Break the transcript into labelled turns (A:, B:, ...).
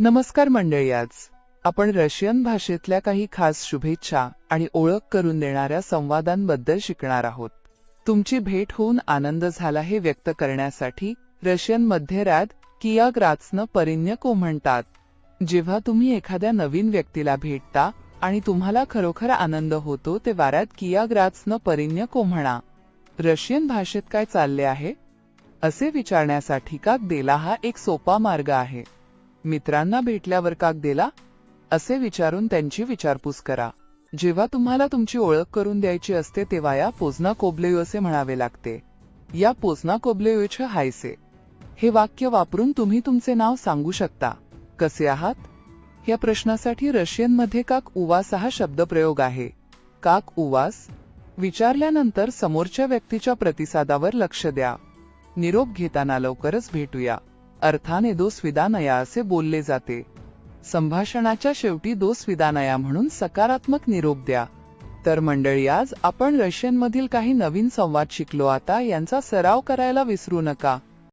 A: नमस्कार मंडळी आज. आपण रशियन भाषेतल्या काही खास शुभेच्छा आणि ओळख करून देणाऱ्या संवादांबद्दल शिकणार आहोत. तुमची भेट होऊन आनंद झाला हे व्यक्त करण्यासाठी रशियनमध्ये रॅद किया ग्रात्सनं परिन्यको म्हणतात. जेव्हा तुम्ही एखाद्या नवीन व्यक्तीला भेटता आणि तुम्हाला खरोखर आनंद होतो ते वाऱ्यात किया ग्रात्सनं परिन्यको म्हणा. रशियन भाषेत काय चालले आहे? असे विचारण्यासाठी का देला हा एक सोपा मार्ग आहे? मित्रांना भेटल्यावर काक दिला? असे विचारून त्यांची विचारपूस करा. जेव्हा तुम्हाला तुमची ओळख करून द्यायची असते तेव्हा या पोजना कोबलेयू असे म्हणावे लागते. या पोजना कोबलेयूचे हायसे. हे वाक्य वापरून तुम्ही तुमचे नाव सांगू शकता. कसे आहात? या प्रश्नासाठी रशियनमध्ये काक उवास हा शब्दप्रयोग आहे. काक उवास. विचारल्यानंतर समोरच्या व्यक्तीच्या प्रतिसादावर लक्ष द्या. निरोप घेताना लवकरच भेटूया. अर्थाने दोस विदानया असे बोलले जाते. संभाषणाच्या शेवटी दोस विदानया म्हणून सकारात्मक निरोप द्या. तर मंडळी आज आपण रशियनमधील काही नवीन संवाद शिकलो. आता यांचा सराव करायला विसरू नका.